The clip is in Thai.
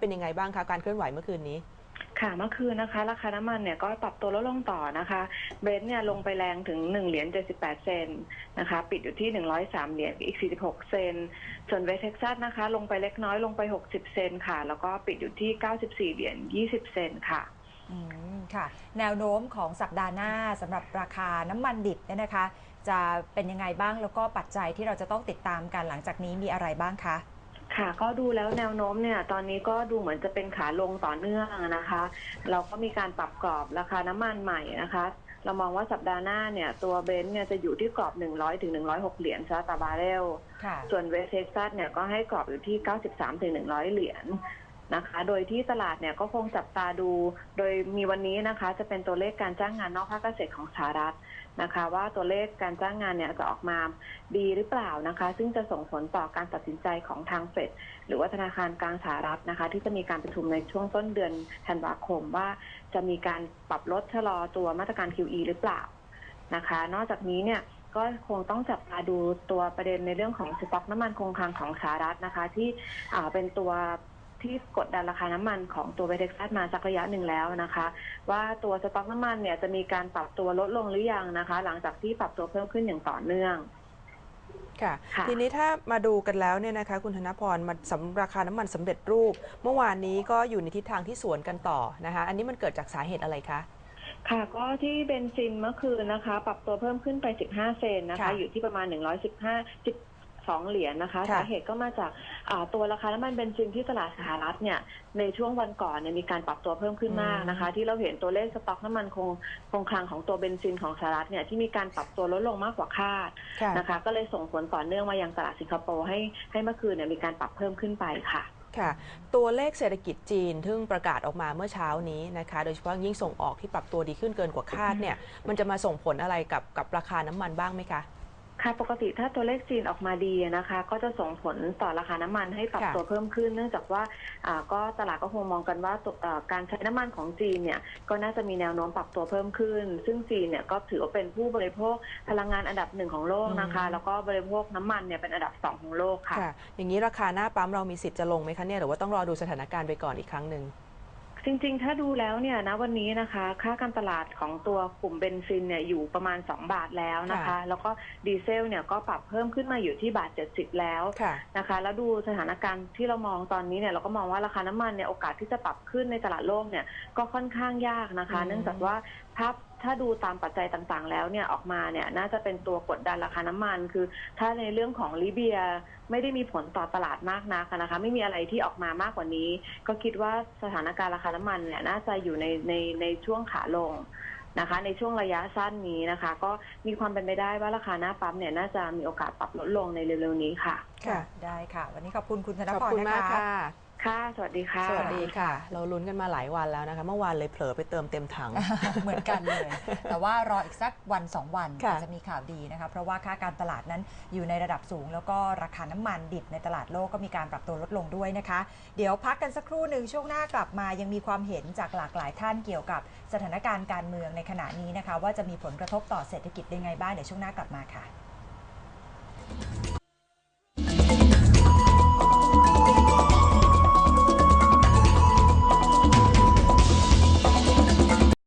เป็นยังไงบ้างคะการเคลื่อนไหวเมื่อคืนนี้ค่ะเมื่อคืนนะคะ ราคาน้ำมันเนี่ยก็ปรับตัวลดลงต่อนะคะเบรนท์เนี่ยลงไปแรงถึง1เหรียญ78 เซนต์นะคะ ปิดอยู่ที่ 103 เหรียญอีก 46 เซนต์ส่วนเวสเท็กซัสนะคะ ลงไปเล็กน้อยลงไป 60 เซนต์ค่ะ แล้วก็ปิดอยู่ที่ 94 เหรียญ20 เซนต์ค่ะอืมค่ะ แนวโน้มของสัปดาห์หน้าสำหรับราคาน้ำมันดิบเนี่ยนะคะ จะเป็นยังไงบ้างแล้วก็ปัจจัยที่เราจะต้องติดตามกันหลังจากนี้มีอะไรบ้างคะ ค่ะ ก็ดูแล้วแนวโน้มเนี่ย ตอนนี้ก็ดูเหมือนจะเป็นขาลงต่อเนื่องนะคะ เราก็มีการปรับกรอบราคาน้ำมันใหม่นะคะ เรามองว่าสัปดาห์หน้าเนี่ย ตัวเบนซ์เนี่ยจะอยู่ที่กรอบ 100ถึง106 เหรียญซะต่อบาร์เรล ค่ะ ส่วนเวสเท็กซัสเนี่ยก็ให้กรอบอยู่ที่ 93ถึง100 เหรียญ นะคะ โดยที่ตลาดเนี่ยก็คงจับตาดู โดยมีวันนี้นะคะ จะเป็นตัวเลขการจ้างงานนอกภาคเกษตรของสหรัฐนะคะ ว่าตัวเลขการจ้างงานเนี่ยจะออกมาดีหรือเปล่านะคะ ซึ่งจะส่งผลต่อการตัดสินใจของทางเฟดหรือว่าธนาคารกลางสหรัฐนะคะ ที่จะมีการประชุมในช่วงต้นเดือนธันวาคมว่าจะมีการปรับลดชะลอตัวมาตรการ QE หรือเปล่านะคะ นอกจากนี้เนี่ยก็คงต้องจับตาดูตัวประเด็นในเรื่องของสต็อกน้ำมันคงคลังของสหรัฐนะคะ ที่เป็นตัว ที่กดดันราคาน้ำมันของตัวเวเท็กซัสมาสักระยะหนึ่งแล้วนะคะ ว่าตัวสต็อกน้ำมันเนี่ยจะมีการปรับตัวลดลงหรือยังนะคะ หลังจากที่ปรับตัวเพิ่มขึ้นอย่างต่อเนื่องค่ะค่ะ ทีนี้ถ้ามาดูกันแล้วเนี่ยนะคะ คุณธนพรมาสำราคาน้ำมันสำเร็จรูป เมื่อวานนี้ก็อยู่ในทิศทางที่สวนกันต่อนะคะ อันนี้มันเกิดจากสาเหตุอะไรคะค่ะก็ที่เบนซินเมื่อคืนนะคะ ปรับตัวเพิ่มขึ้นไป 15 เซนนะคะค่ะอยู่ที่ประมาณ 115 12เหรียญนะคะค่ะ สาเหตุก็มาจากอ่าตัวราคาน้ำมันเบนซินที่ตลาดสหรัฐเนี่ยในช่วงวันก่อนเนี่ยมีการปรับตัวเพิ่มขึ้นมากนะคะ ที่เราเห็นตัวเลขสต็อกน้ำมันคงคงคลังของตัวเบนซินของสหรัฐเนี่ยที่มีการปรับตัวลดลงมากกว่าคาดค่ะนะคะ ก็เลยส่งผลต่อเนื่องมายังตลาดสิงคโปร์ให้ให้เมื่อคืนเนี่ยมีการปรับเพิ่มขึ้นไปค่ะ ค่ะ ตัวเลขเศรษฐกิจจีนซึ่งประกาศออกมาเมื่อเช้านี้นะคะ โดยเฉพาะยิ่งส่งออกที่ปรับตัวดีขึ้นเกินกว่าคาดเนี่ย มันจะมาส่งผลอะไรกับกับราคาน้ำมันบ้างไหมคะ ค่ะปกติถ้าตัวเลขจีนออกมาดีนะคะ ก็จะส่งผลต่อราคาน้ำมันให้ปรับค่ะตัวเพิ่มขึ้น เนื่องจากว่าอ่าก็ตลาดก็คงมองกันว่าตัวอ่าการใช้น้ำมันของจีนเนี่ยก็น่าจะมีแนวโน้มปรับตัวเพิ่มขึ้น ซึ่งจีนเนี่ยก็ถือว่าเป็นผู้บริโภคพลังงานอันดับหนึ่งของโลกนะคะอืมแล้วก็บริโภคน้ำมันเนี่ยเป็นอันดับสองของโลกค่ะค่ะ อย่างนี้ราคาหน้าปั๊มเรามีสิทธิ์จะลงไหมคะเนี่ยหรือว่าต้องรอดูสถานการณ์ไปก่อนอีกครั้งหนึ่ง จริงๆ ถ้าดูแล้วเนี่ยนะวันนี้นะคะ ค่าการตลาดของตัวกลุ่มเบนซินเนี่ยอยู่ประมาณ 2 บาทแล้วนะคะ ค่ะแล้วก็ดีเซลเนี่ยก็ปรับเพิ่มขึ้นมาอยู่ที่บาท 70 แล้วค่ะ นะคะ แล้วดูสถานการณ์ที่เรามองตอนนี้เนี่ยเราก็มองว่าราคาน้ำมันเนี่ยโอกาสที่จะปรับขึ้นในตลาดโลกเนี่ยก็ค่อนข้างยากนะคะ อืม เนื่องจากว่าถ้า ถ้าดูตามปัจจัยต่างๆ แล้วเนี่ยออกมาเนี่ยน่าจะเป็นตัวกดดันราคาน้ำมัน คือ ถ้าในเรื่องของลิเบียไม่ได้มีผลต่อตลาดมากนักนะคะ ไม่มีอะไรที่ออกมามากกว่านี้ ก็คิดว่าสถานการณ์ราคาน้ำมันเนี่ยน่าจะอยู่ในในในช่วงขาลงนะคะ ในช่วงระยะสั้นนี้นะคะ ก็มีความเป็นไปได้ว่าราคาหน้าปั๊มเนี่ยน่าจะมีโอกาสปรับลดลงในเร็วๆนี้ค่ะ ค่ะ ได้ค่ะ วันนี้ขอบคุณคุณธนขอบพรคุณนะมากคะ ค่ะค่ะ สวัสดีค่ะ สวัสดีค่ะ เราลุ้นกันมาหลายวันแล้วนะคะ เมื่อวานเลยเผลอไปเติมเต็มถัง เหมือนกันเลย แต่ว่ารออีกสักวัน 2 วันค่ะอาจจะมีข่าวดีนะคะ เพราะว่าค่าการตลาดนั้นอยู่ในระดับสูง แล้วก็ราคาน้ำมันดิบในตลาดโลกก็มีการปรับตัวลดลงด้วยนะคะ เดี๋ยวพักกันสักครู่หนึ่งช่วงหน้ากลับมา ยังมีความเห็นจากหลากหลายท่านเกี่ยวกับสถานการณ์การเมืองในขณะนี้นะคะ ว่าจะมีผลกระทบต่อเศรษฐกิจยังไงบ้างเดี๋ยวช่วงหน้ากลับมาค่ะ